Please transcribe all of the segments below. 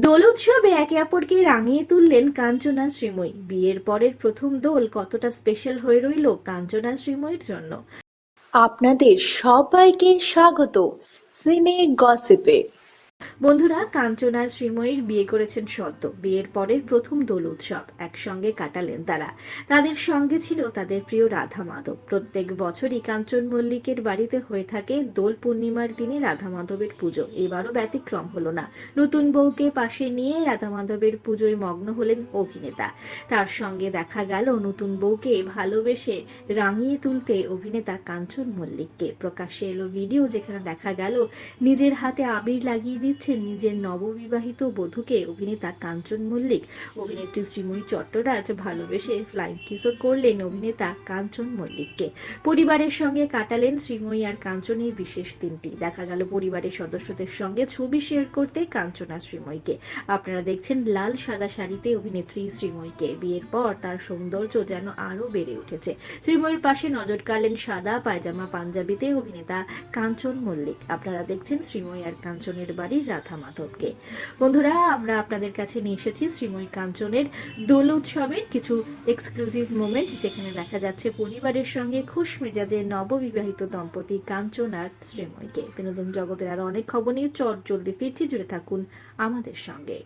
দোল উৎসবে একে অপরকে রাঙিয়ে তুললেন কাঞ্চনা শ্রীময়ী। বিয়ের পরের প্রথম দোল কতটা স্পেশাল হয়ে রইল কাঞ্চনা শ্রীময়ীর জন্য? আপনাদের সবাইকে স্বাগত। সিনে গসিপে। বন্ধুরা, কাঞ্চনার শ্রীময়ীর বিয়ে করেছেন সদ্য। বিয়ের পরের প্রথম দোল উৎসব, একসঙ্গে কাটালেন তারা। তাদের সঙ্গে ছিল তাদের প্রিয় রাধা মাধব। প্রত্যেক বছরই কাঞ্চন মল্লিকের বাড়িতে হয়ে থাকে দোল পূর্ণিমার দিনে রাধা মাধবের পুজো। এবারও ব্যতিক্রম হলো না। নতুন বউকে পাশে নিয়ে রাধা মাধবের পুজোয় মগ্ন হলেন অভিনেতা। তার সঙ্গে দেখা গেল নতুন বউকে ভালোবেসে রাঙিয়ে তুলতে অভিনেতা কাঞ্চন মল্লিককে। প্রকাশ্যে এলো ভিডিও যেখানে দেখা গেল, নিজের হাতে আবির লাগিয়ে দিচ্ছেন নিজের নববিবাহিত বধূকে অভিনেতা কাঞ্চন মল্লিক। অভিনেত্রী শ্রীময়ী চট্টরাজ ভালোবেসে ফ্লাইং কিসও করলেন অভিনেতা কাঞ্চন মল্লিককে। পরিবারের সঙ্গে কাটালেন শ্রীময়ী আর কাঞ্চনের বিশেষ দিনটি। দেখা গেল পরিবারের সদস্যদের সঙ্গে ছবি শেয়ার করতে কাঞ্চনা শ্রীময়ীকে। আপনারা দেখছেন লাল সাদা শাড়িতে অভিনেত্রী শ্রীময়ীকে। বিয়ের পর তার সৌন্দর্য যেন আরও বেড়ে উঠেছে। শ্রীময়ীর পাশে নজর কাড়লেন সাদা পায়জামা পাঞ্জাবিতে অভিনেতা কাঞ্চন মল্লিক। আপনারা দেখছেন শ্রীময়ী আর কাঞ্চনের বাড়ির রাধা মাধবকে। বন্ধুরা, আমরা আপনাদের কাছে নিয়ে এসেছি শ্রীময়ী কাঞ্চনের দোল উৎসবের কিছু এক্সক্লুসিভ মোমেন্ট যেখানে দেখা যাচ্ছে পরিবারের সঙ্গে খুশ মেজাজে নববিবাহিত দম্পতি কাঞ্চন আর শ্রীময়ীকে। বিনোদন জগতের আরও অনেক খবর নিয়ে চট জলদি ফিরছি, জুড়ে থাকুন আমাদের সঙ্গে।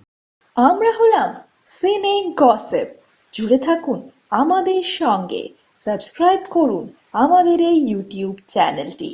আমরা হলাম সিনে গসিপ জুড়ে থাকুন আমাদের সঙ্গে। সাবস্ক্রাইব করুন আমাদের এই ইউটিউব চ্যানেলটি